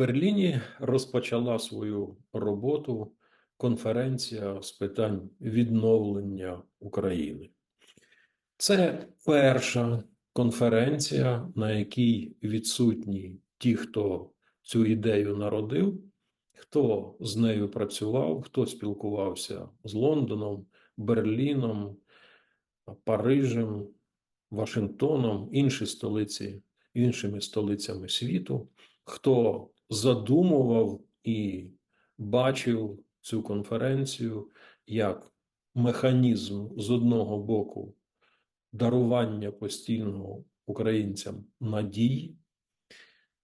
Берліні розпочала свою роботу конференція з питань відновлення України. Це перша конференція, на якій відсутні ті, хто цю ідею народив, хто з нею працював, хто спілкувався з Лондоном, Берліном, Парижем, Вашингтоном, інші столиці, іншими столицями світу, хто задумував і бачив цю конференцію як механізм з одного боку дарування постійного українцям надії,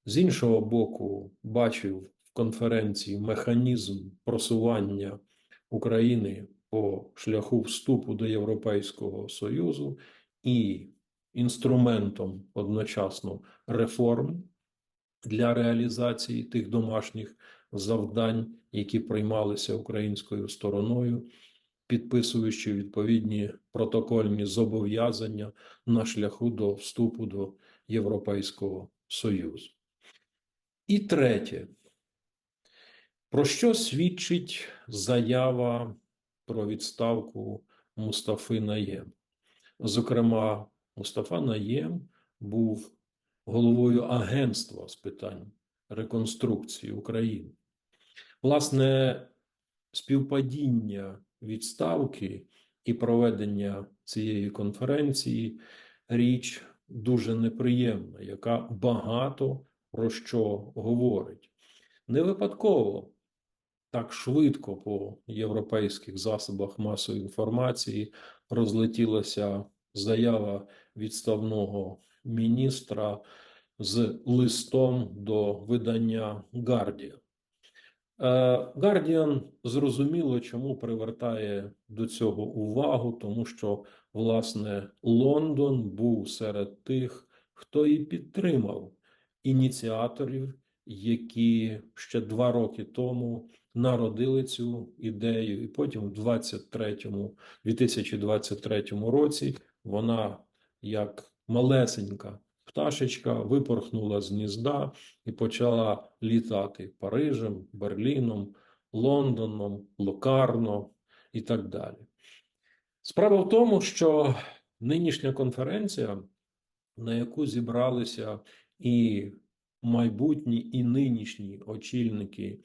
з іншого боку, бачив в конференції механізм просування України по шляху вступу до Європейського Союзу і інструментом одночасно реформ для реалізації тих домашніх завдань, які приймалися українською стороною, підписуючи відповідні протокольні зобов'язання на шляху до вступу до Європейського Союзу. І третє, про що свідчить заява про відставку Мустафи Наєм? Зокрема, Мустафа Наєм був головою агентства з питань реконструкції України. Власне, співпадіння відставки і проведення цієї конференції річ дуже неприємна, яка багато про що говорить. Не випадково так швидко по європейських засобах масової інформації розлетілася заява відставного міністра з листом до видання Guardian. Guardian зрозуміло, чому привертає до цього увагу, тому що, власне, Лондон був серед тих, хто і підтримав ініціаторів, які ще два роки тому народили цю ідею, і потім 23-му, 2023 році вона як малесенька пташечка випорхнула з гнізда і почала літати Парижем, Берліном, Лондоном, Локарно і так далі. Справа в тому, що нинішня конференція, на яку зібралися і майбутні, і нинішні очільники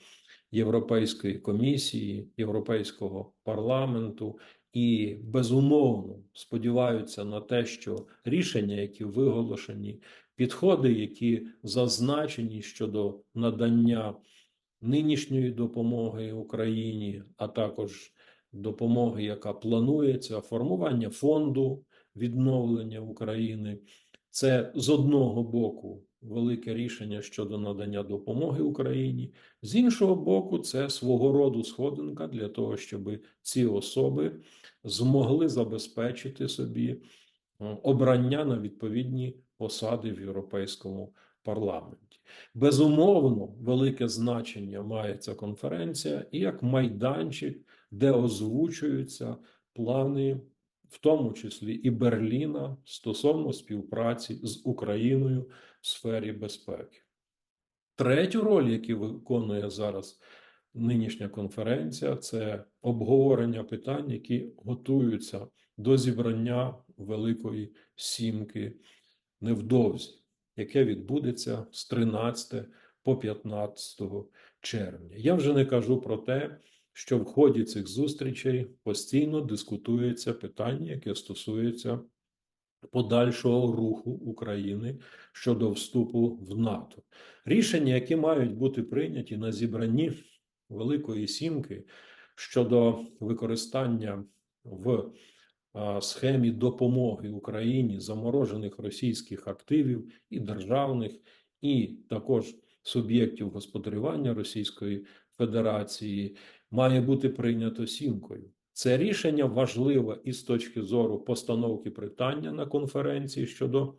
Європейської комісії, Європейського парламенту, і безумовно сподіваються на те, що рішення, які виголошені, підходи, які зазначені щодо надання нинішньої допомоги Україні, а також допомоги, яка планується, формування фонду відновлення України, це з одного боку велике рішення щодо надання допомоги Україні, з іншого боку, це свого роду сходинка для того, щоб ці особи змогли забезпечити собі е, обрання на відповідні посади в Європейському парламенті. Безумовно, велике значення має ця конференція і як майданчик, де озвучуються плани в тому числі і Берліна стосовно співпраці з Україною в сфері безпеки. Третю роль, яку виконує зараз нинішня конференція, це обговорення питань, які готуються до зібрання Великої Сімки невдовзі, яке відбудеться з 13 по 15 червня. Я вже не кажу про те, що в ході цих зустрічей постійно дискутується питання, яке стосується подальшого руху України щодо вступу в НАТО. Рішення, які мають бути прийняті на зібранні Великої Сімки щодо використання в схемі допомоги Україні заморожених російських активів і державних, і також суб'єктів господарювання Російської Федерації має бути прийнято сімкою. Це рішення важливе і з точки зору постановки питання на конференції щодо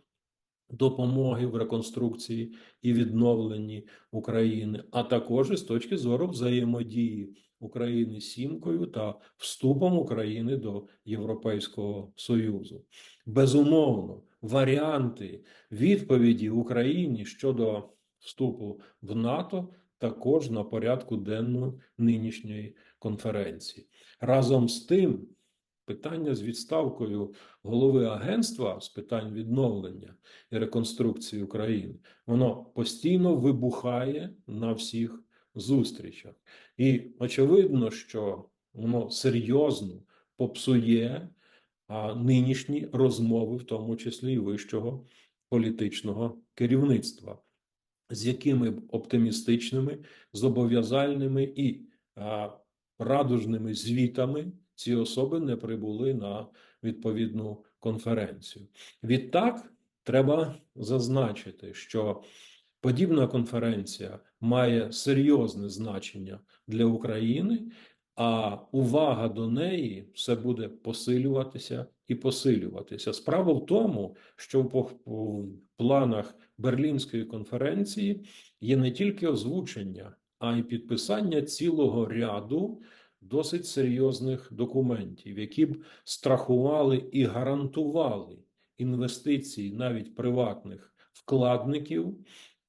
допомоги в реконструкції і відновленні України, а також і з точки зору взаємодії України з сімкою та вступом України до Європейського Союзу. Безумовно, варіанти відповіді Україні щодо вступу в НАТО також на порядку денному нинішньої конференції. Разом з тим, питання з відставкою голови агентства з питань відновлення і реконструкції України, воно постійно вибухає на всіх зустрічах. І очевидно, що воно серйозно попсує нинішні розмови, в тому числі і вищого політичного керівництва, з якими б оптимістичними, зобов'язальними і а, радужними звітами ці особи не прибули на відповідну конференцію. Відтак, треба зазначити, що подібна конференція має серйозне значення для України, а увага до неї все буде посилюватися і посилюватися. Справа в тому, що в планах Берлінської конференції є не тільки озвучення, а й підписання цілого ряду досить серйозних документів, які б страхували і гарантували інвестиції навіть приватних вкладників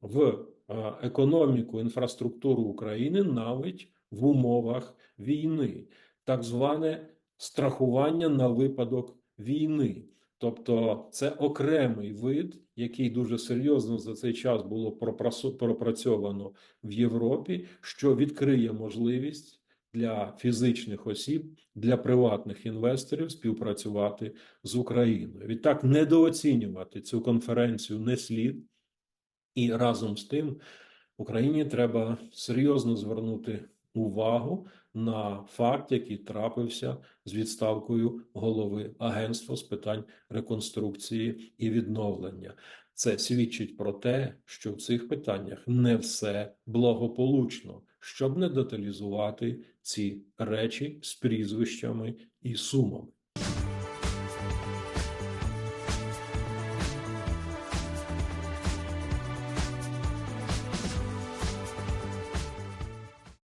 в е, економіку, інфраструктуру України навіть в умовах війни, так зване страхування на випадок війни. Тобто це окремий вид, який дуже серйозно за цей час було пропрацьовано в Європі, що відкриє можливість для фізичних осіб, для приватних інвесторів співпрацювати з Україною. Відтак недооцінювати цю конференцію не слід, і разом з тим Україні треба серйозно звернути увагу на факт, який трапився з відставкою голови агентства з питань реконструкції і відновлення. Це свідчить про те, що в цих питаннях не все благополучно, щоб не деталізувати ці речі з прізвищами і сумами.